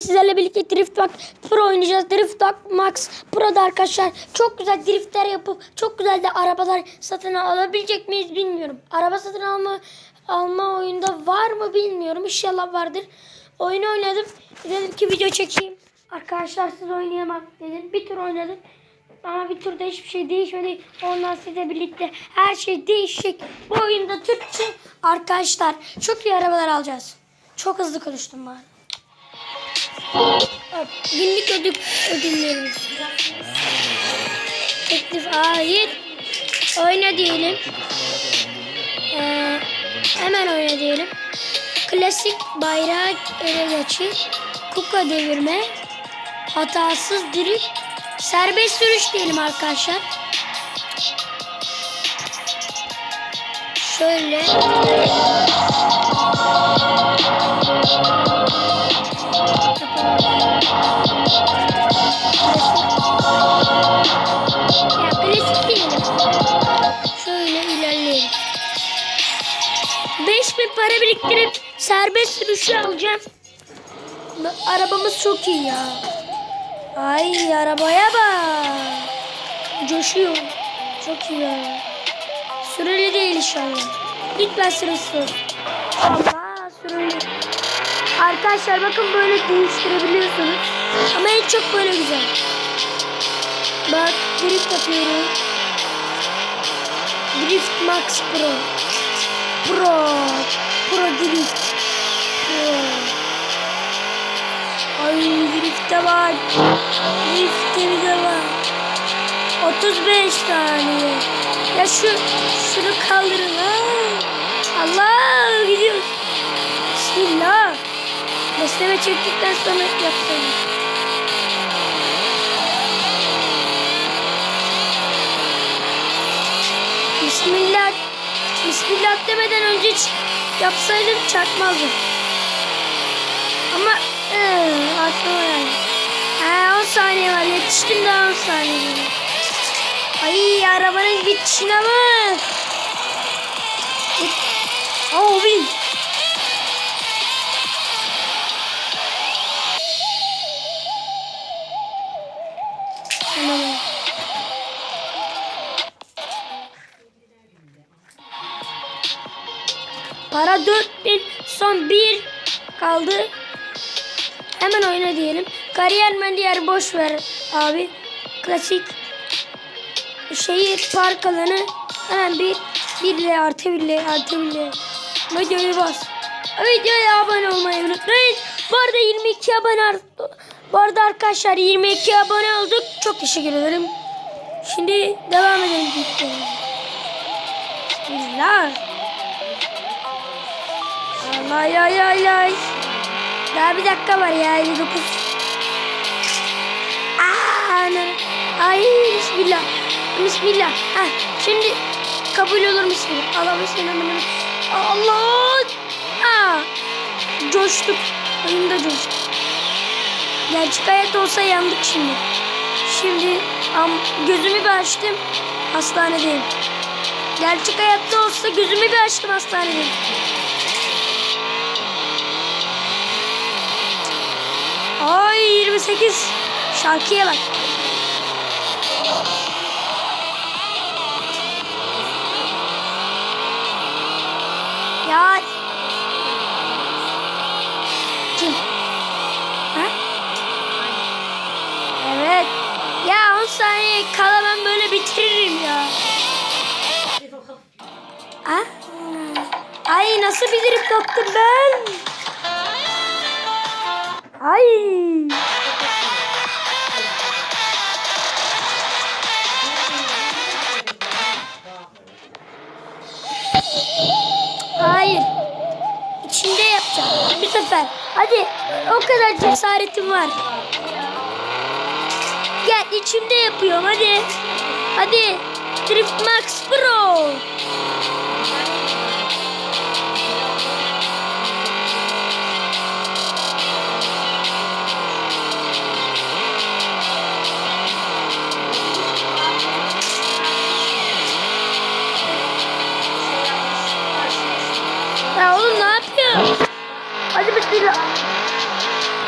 Sizlerle birlikte Drift Max Pro oynayacağız. Drift Max Pro'da arkadaşlar çok güzel driftler yapıp çok güzel de arabalar satın alabilecek miyiz bilmiyorum. Araba satın alma alma oyunda var mı bilmiyorum. İnşallah vardır. Oyunu oynadım. Dedim ki video çekeyim. Arkadaşlar siz oynayamam dedim. Bir tur oynadım. Ama bir turda hiçbir şey değişmedi. Ondan sizle birlikte her şey değişecek. Bu oyunda Türkçe arkadaşlar çok iyi arabalar alacağız. Çok hızlı konuştum bari. Günlük ödül, ödüllerimiz. Teklif hayır. Oyna diyelim. Ee, hemen oyna diyelim. Klasik bayrağı ele geçir. Kuka devirme. Hatasız drift. Serbest sürüş diyelim arkadaşlar. Şöyle. Para biriktirip serbest sürüşü alacağım. Arabamız çok iyi ya. Ay arabaya bak. Coşuyor. Çok iyi ya. Süreli değil inşallah. Lütfen süresi olsun. Allah süreli. Arkadaşlar bakın böyle değiştirebiliyorsunuz. Ama en çok böyle güzel. Bak drift yapıyorum. Drift Max Pro. Pro. Pro Drift. Pro. Ay drifte bak. Drift'e bak. 35 saniye. Ya şu şunu kaldırın ha. Allah gidiyoruz. Bismillah. Besleme çektikten sonra yapsaydım. Bismillah. Bismillah demeden önce yapsaydım çarpmazdım. Ama ee, aklıma yani. Ha 10 saniye var. Yetiştim daha 10 saniye. Ay arabanın bitişine bak. Oh bin. Para 4000 son 1 kaldı. Hemen oyna diyelim. Kariyer mendiyer boş ver abi. Klasik şehir park alanı hemen bir bir ile artı bir ile artı bir ile videoyu bas. Videoya abone olmayı unutmayın. Bu arada 22 abone. Bu arada arkadaşlar 22 abone olduk. Çok teşekkür ederim. Şimdi devam edelim. Bismillah. Ay ay ay ay. Daha bir dakika var ya 59. Aa, ne? Ay bismillah. Bismillah. Ha, şimdi kabul olur musun? Allah bismillah. Allah. Aa, coştuk. Oyunda coştuk. Gerçek hayat olsa yandık şimdi. Şimdi am, gözümü bir açtım. Hastanedeyim. Gerçek hayatta olsa gözümü bir açtım hastanedeyim. Ay 28. Şarkıya bak. Ya. Kim? Ha? Evet. Ya 10 saniye kala ben böyle bitiririm ya. Ha? Ay nasıl bir drift yaptım ben? Ay. Hayır. İçinde yapacağım. Bir sefer. Hadi. O kadar cesaretim var. Gel içimde yapıyorum hadi. Hadi. Drift Max Pro. bir...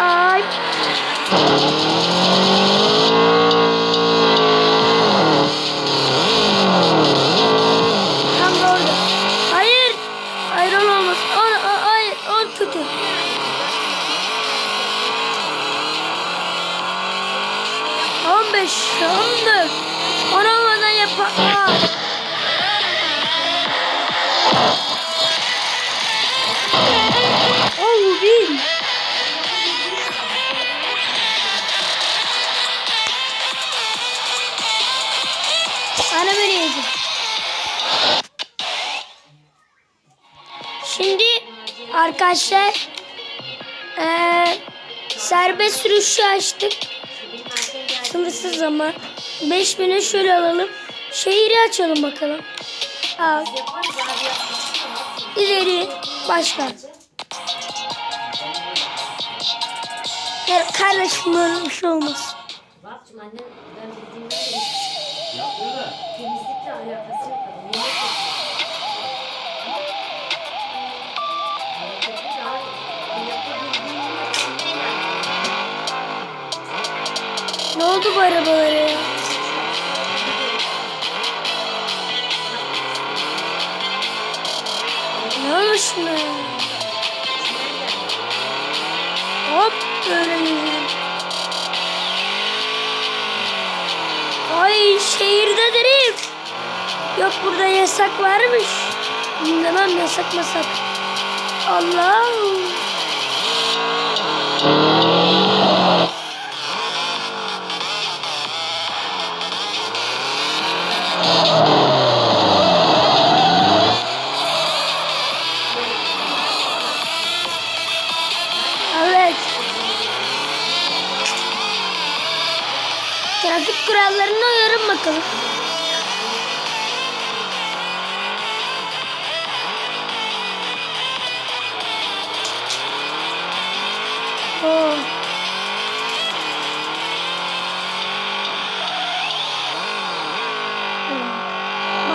Ay. Arkadaşlar eee serbest sürüşü açtık. Sınırsız ama 5000'e şöyle alalım. Şehri açalım bakalım. Al. İleri başla. Kardeşim böyle şey olmaz. Babacım annem ben bildiğimden temizlikle alakası yok. Ne oldu bu arabalara? Ne olmuş ya? Hop böyle gidelim. Ay şehirde drift. Yok burada yasak varmış. Dinlemem yasak masak. Allah.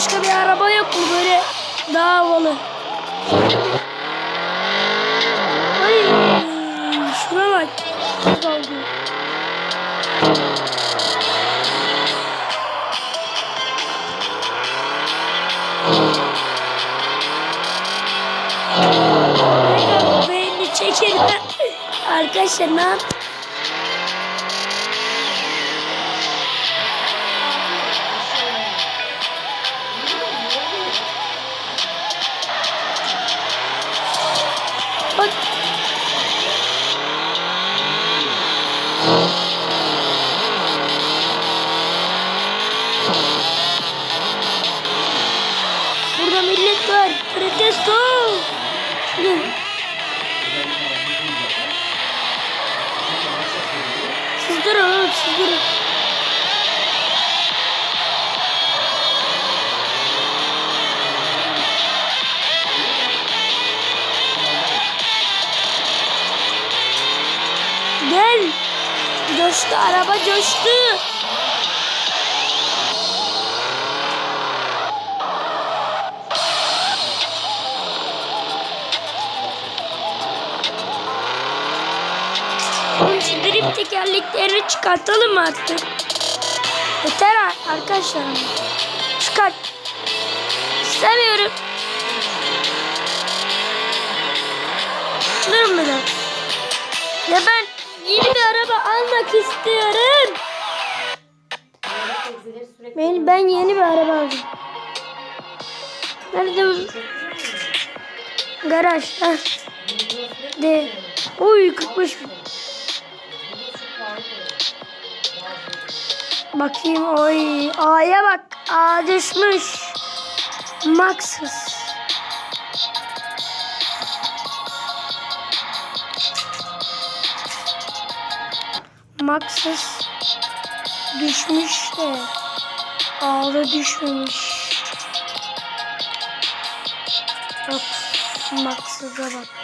Başka bir araba yok mu böyle daha havalı? Ay, şuna bak. Beni çekin. Arkadaşlar ne yap? Durun oğlum siz durun. Gel. Coştu araba coştu. Drift tekerleklerini çıkartalım artık. Yeter ar- arkadaşlar. Çıkart. İstemiyorum. Durun dakika. Ya ben yeni bir araba almak istiyorum. Ben, ben yeni bir araba aldım. Nerede bu? Garaj. Heh. De. Oy 45 bin. Bakayım oy. A'ya bak. A düşmüş. Maxus. Maxus düşmüş de A'da düşmemiş. Bak Maxus'a bak.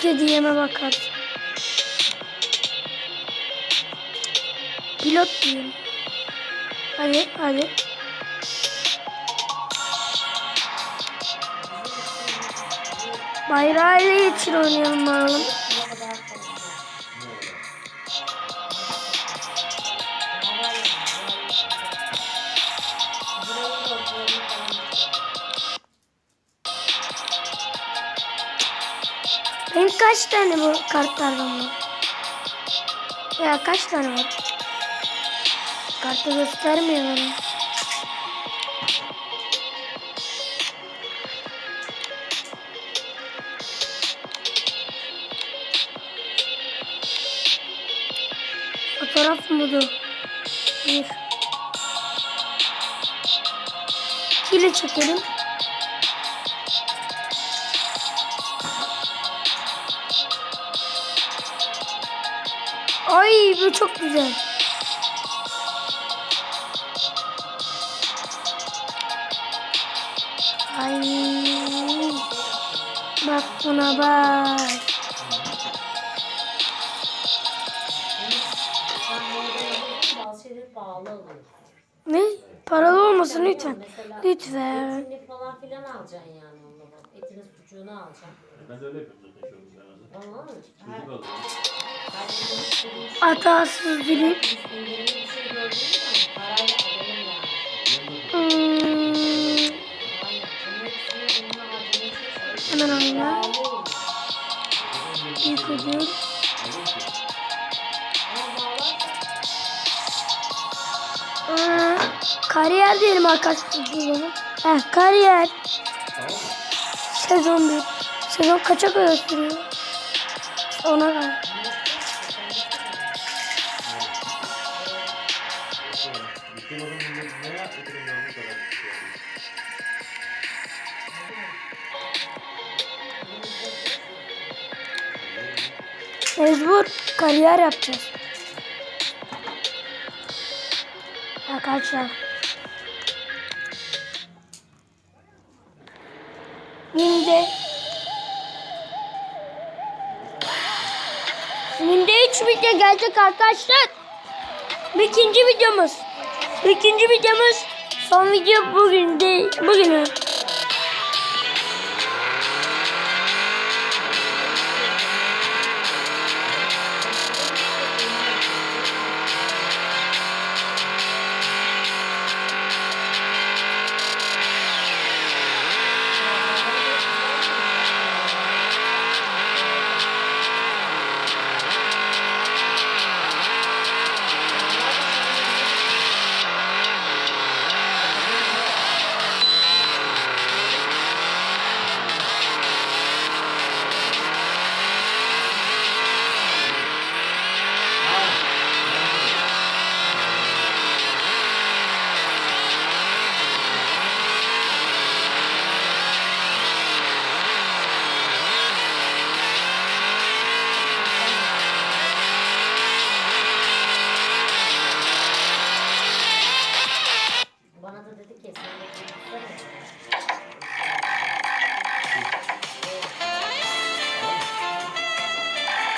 Çünkü diyeme bakar. Pilot diyeyim. Hadi hadi. Bayrağı ile geçir oynayalım bakalım. Benim kaç tane bu kartlardan var? Ya kaç tane var? Kartı göstermiyor bana. Fotoğraf mı bu? Bir. İkiyle çekelim. Ay bu çok güzel. Ay. Bak buna bak. Ne? Paralı olmasın lütfen. Mesela Lütfen. Etini falan filan alacaksın yani onunla bak. Etini sucuğunu alacaksın. Ben de öyle yapıyorum zaten şu an Hatasız dilim. Hmm, hemen oyna. İlk ödül. Kariyer diyelim arkadaşlar. Heh, kariyer. Sezon 1. Sezon kaça kadar sürüyor? Ona. Mecbur kariyer yapacağız. Arkadaşlar. Şimdi Şimdi video gelecek arkadaşlar. İkinci videomuz. İkinci videomuz. Son video bugün değil. Bugün.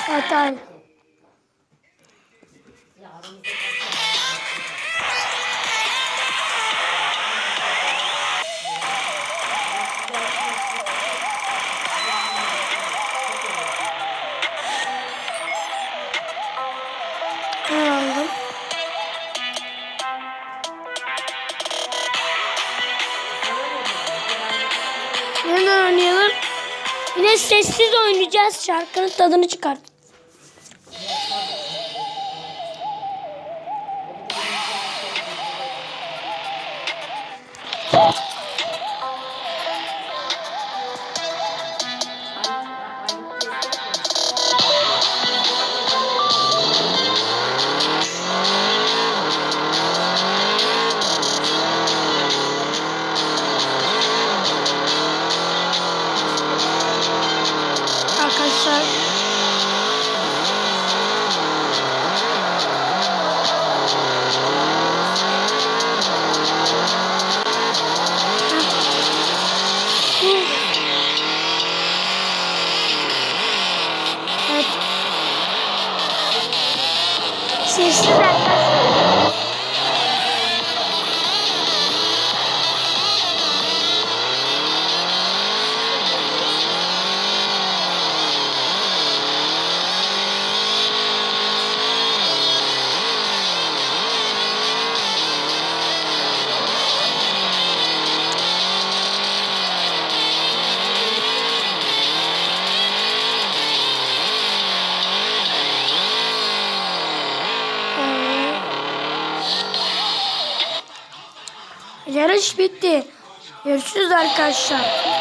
Aldım? Yeniden oynayalım. Yine sessiz oynayacağız. Şarkının tadını çıkart. Arkadaşlar. Yarış bitti. Görüşürüz arkadaşlar.